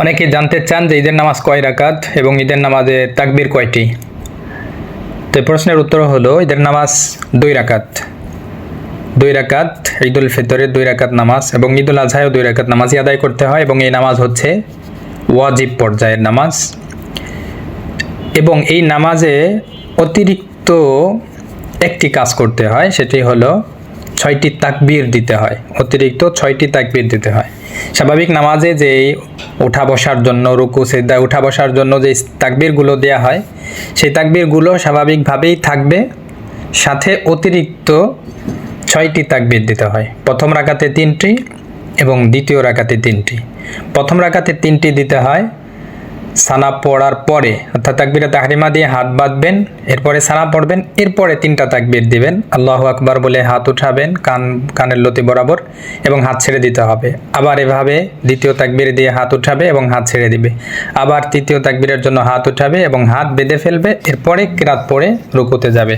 অনেকে জানতে চান যে ঈদের নামাজ কয় রাকাত এবং ঈদের নামাজে তাকবির কয়টি? তো প্রশ্নের উত্তর হলো ঈদের নামাজ দুই রাকাত। দুই রাকাত ঈদুল ফিতরের দুই রাকাত নামাজ এবং ঈদুল আজহায়ও দুই রাকাত নামাজই আদায় করতে হয় এবং এই নামাজ হচ্ছে ওয়াজিব পর্যায়ের নামাজ। এবং এই নামাজে অতিরিক্ত একটি কাজ করতে হয়, সেটি হলো ছয়টি তাকবীর দিতে হয়। অতিরিক্ত ছয়টি তাকবির দিতে হয়। স্বাভাবিক নামাজে যে উঠা বসার জন্য, রুকু সেদ্দায় উঠা বসার জন্য যে তাকবিরগুলো দেয়া হয়, সেই তাকবিরগুলো স্বাভাবিকভাবেই থাকবে। সাথে অতিরিক্ত ছয়টি তাকবির দিতে হয়। প্রথম রাকাতে তিনটি এবং দ্বিতীয় রাকাতে তিনটি। প্রথম রাকাতে তিনটি দিতে হয়। সানা পড়ার পরে, অর্থাৎ তাকবিরে তাহরিমা দিয়ে হাত বাঁধবেন, এরপরে সানা পড়বেন, এরপরে তিনটা তাকবির দিবেন। আল্লাহ আকবার বলে হাত উঠাবেন, কান, কানের লতি বরাবর, এবং হাত ছেড়ে দিতে হবে। আবার এভাবে দ্বিতীয় তাকবির দিয়ে হাত উঠাবে এবং হাত ছেড়ে দিবে। আবার তৃতীয় তাকবিরের জন্য হাত উঠাবে এবং হাত বেঁধে ফেলবে, এরপরে কিরাত পড়ে রুকুতে যাবে।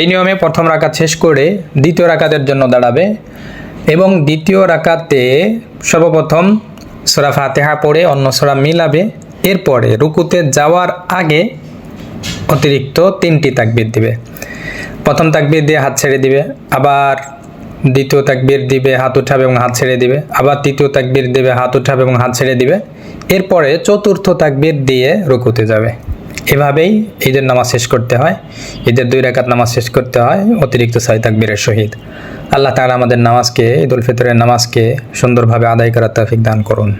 এই নিয়মে প্রথম রাকাত শেষ করে দ্বিতীয় রাকাতের জন্য দাঁড়াবে এবং দ্বিতীয় রাকাতে সর্বপ্রথম সোরা ফাতেহা পড়ে অন্য সোরা মিলাবে। এরপরে রুকুতে যাওয়ার আগে অতিরিক্ত তিনটি তাকবির দিবে। প্রথম তাকবির দিয়ে হাত ছেড়ে দিবে, আবার দ্বিতীয় তাকবির দিবে, হাত উঠাবে এবং হাত ছেড়ে দিবে, আবার তৃতীয় তাকবির দিবে, হাত উঠাবে এবং হাত ছেড়ে দিবে। এরপরে চতুর্থ তাকবির দিয়ে রুকুতে যাবে। এভাবেই ঈদের নামাজ শেষ করতে হয়। ঈদের দুই রাকাত নামাজ শেষ করতে হয়, অতিরিক্ত ছয় তাকবীরের সহিত। আল্লাহ তাআলা আমাদের নামাজকে, ঈদুল ফিতরের নামাজকে সুন্দরভাবে আদায় করার তৌফিক দান করুন।